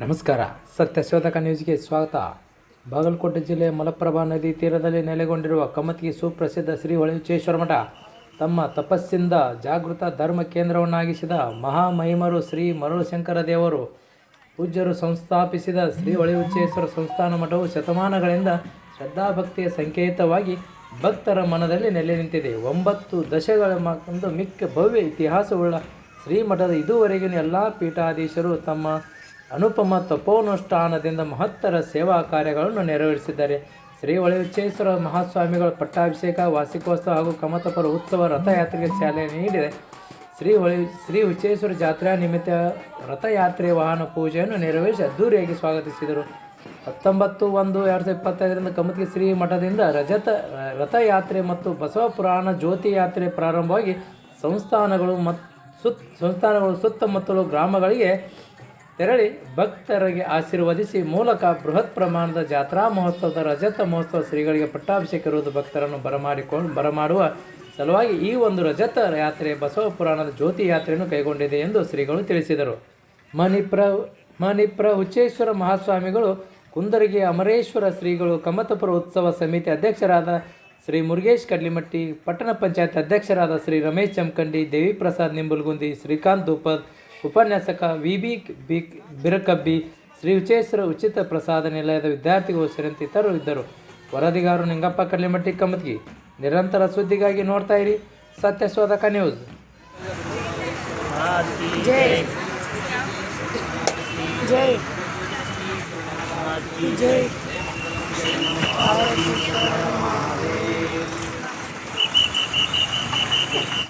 ನಮಸ್ಕಾರ. ಸತ್ಯಶೋಧಕ ನ್ಯೂಸ್ಗೆ ಸ್ವಾಗತ. ಬಾಗಲಕೋಟೆ ಜಿಲ್ಲೆ ಮಲಪ್ರಭಾ ನದಿ ತೀರದಲ್ಲಿ ನೆಲೆಗೊಂಡಿರುವ ಕಮತಿಗೆ ಸುಪ್ರಸಿದ್ಧ ಶ್ರೀ ಹೊಳೆಯುಚೇಶ್ವರ ಮಠ, ತಮ್ಮ ತಪಸ್ಸಿಂದ ಜಾಗೃತ ಧರ್ಮ ಕೇಂದ್ರವನ್ನಾಗಿಸಿದ ಮಹಾಮಹಿಮರು ಶ್ರೀ ಮರುಳಶಂಕರ ದೇವರು, ಪೂಜ್ಯರು ಸಂಸ್ಥಾಪಿಸಿದ ಶ್ರೀ ಹೊಳೆಯುಚೇಶ್ವರ ಸಂಸ್ಥಾನ ಮಠವು ಶತಮಾನಗಳಿಂದ ಶ್ರದ್ಧಾಭಕ್ತಿಯ ಸಂಕೇತವಾಗಿ ಭಕ್ತರ ಮನದಲ್ಲಿ ನೆಲೆ ನಿಂತಿದೆ. ಒಂಬತ್ತು ದಶಗಳ ಮಿಕ್ಕ ಭವ್ಯ ಇತಿಹಾಸವುಳ್ಳ ಶ್ರೀಮಠದ ಇದುವರೆಗಿನ ಎಲ್ಲ ಪೀಠಾಧೀಶರು ತಮ್ಮ ಅನುಪಮ ತಪೋನುಷ್ಠಾನದಿಂದ ಮಹತ್ತರ ಸೇವಾ ಕಾರ್ಯಗಳನ್ನು ನೆರವೇರಿಸಿದ್ದಾರೆ. ಶ್ರೀ ಹೊಳೆಯುಚ್ಚೇಶ್ವರ ಮಹಾಸ್ವಾಮಿಗಳ ಪಟ್ಟಾಭಿಷೇಕ, ವಾರ್ಷಿಕೋತ್ಸವ ಹಾಗೂ ಕಮತಪರ ಉತ್ಸವ ರಥಯಾತ್ರೆಗೆ ಚಾಲನೆ ನೀಡಿದೆ. ಶ್ರೀ ಹೊಳಿ ಶ್ರೀ ಉಚ್ಚೇಶ್ವರ ಜಾತ್ರಾ ನಿಮಿತ್ತ ರಥಯಾತ್ರೆ ವಾಹನ ಪೂಜೆಯನ್ನು ನೆರವೇರಿಸಿ ಅದ್ದೂರಿಯಾಗಿ ಸ್ವಾಗತಿಸಿದರು. ಹತ್ತೊಂಬತ್ತು ಒಂದು ಎರಡು ಸಾವಿರದ ಇಪ್ಪತ್ತೈದರಿಂದ ಕಮತಿ ಶ್ರೀ ಮಠದಿಂದ ರಜತ, ರಥಯಾತ್ರೆ ಮತ್ತು ಬಸವ ಪುರಾಣ ಜ್ಯೋತಿ ಯಾತ್ರೆ ಪ್ರಾರಂಭವಾಗಿ ಸಂಸ್ಥಾನಗಳು ಮತ್ತು ಸುತ್, ಸಂಸ್ಥಾನಗಳು ಸುತ್ತಮುತ್ತಲು ಗ್ರಾಮಗಳಿಗೆ ತೆರಳಿ ಭಕ್ತರಿಗೆ ಆಶೀರ್ವದಿಸಿ ಮೂಲಕ ಬೃಹತ್ ಪ್ರಮಾಣದ ಜಾತ್ರಾ ಮಹೋತ್ಸವದ ರಜತ ಮಹೋತ್ಸವ ಶ್ರೀಗಳಿಗೆ ಪಟ್ಟಾಭಿಷೇಕ ಇರುವುದು ಭಕ್ತರನ್ನು ಬರಮಾಡಿಕೊಂಡು ಬರಮಾಡುವ ಸಲುವಾಗಿ ಈ ಒಂದು ರಜತ ಯಾತ್ರೆ ಬಸವ ಪುರಾಣದ ಜ್ಯೋತಿ ಯಾತ್ರೆಯನ್ನು ಕೈಗೊಂಡಿದೆ ಎಂದು ಶ್ರೀಗಳು ತಿಳಿಸಿದರು. ಮಣಿಪ್ರ ಮಣಿಪ್ರ ಹುಚ್ಚೇಶ್ವರ ಮಹಾಸ್ವಾಮಿಗಳು, ಕುಂದರಿಗೆ ಅಮರೇಶ್ವರ ಶ್ರೀಗಳು, ಕಮತಪುರ ಉತ್ಸವ ಸಮಿತಿ ಅಧ್ಯಕ್ಷರಾದ ಶ್ರೀ ಮುರುಗೇಶ್ ಕಡ್ಲಿಮಟ್ಟಿ, ಪಟ್ಟಣ ಪಂಚಾಯತ್ ಅಧ್ಯಕ್ಷರಾದ ಶ್ರೀ ರಮೇಶ್ ಚಮಕಂಡಿ ದೇವಿ ಪ್ರಸಾದ್ ನಿಂಬುಲ್ಗುಂದಿ, ಶ್ರೀಕಾಂತ್ ಉಪದ್ ಉಪನ್ಯಾಸಕ ವಿ ಬಿ ಬಿರಕಬ್ಬಿ, ಶ್ರೀ ವಿಚೇಶ್ವರ ಉಚಿತ ಪ್ರಸಾದ ನಿಲಯದ ವಿದ್ಯಾರ್ಥಿಗಳು ಸೇರಿದಂತೆ ಇತರರು ಇದ್ದರು. ವರದಿಗಾರರು ನಿಂಗಪ್ಪ ಕಲ್ಲಿಮಟ್ಟಿ ಕಮತ್ಗಿ. ನಿರಂತರ ಸುದ್ದಿಗಾಗಿ ನೋಡ್ತಾ ಇರಿ ಸತ್ಯಶೋಧಕ ನ್ಯೂಸ್. ಜೈ. ಜೈ.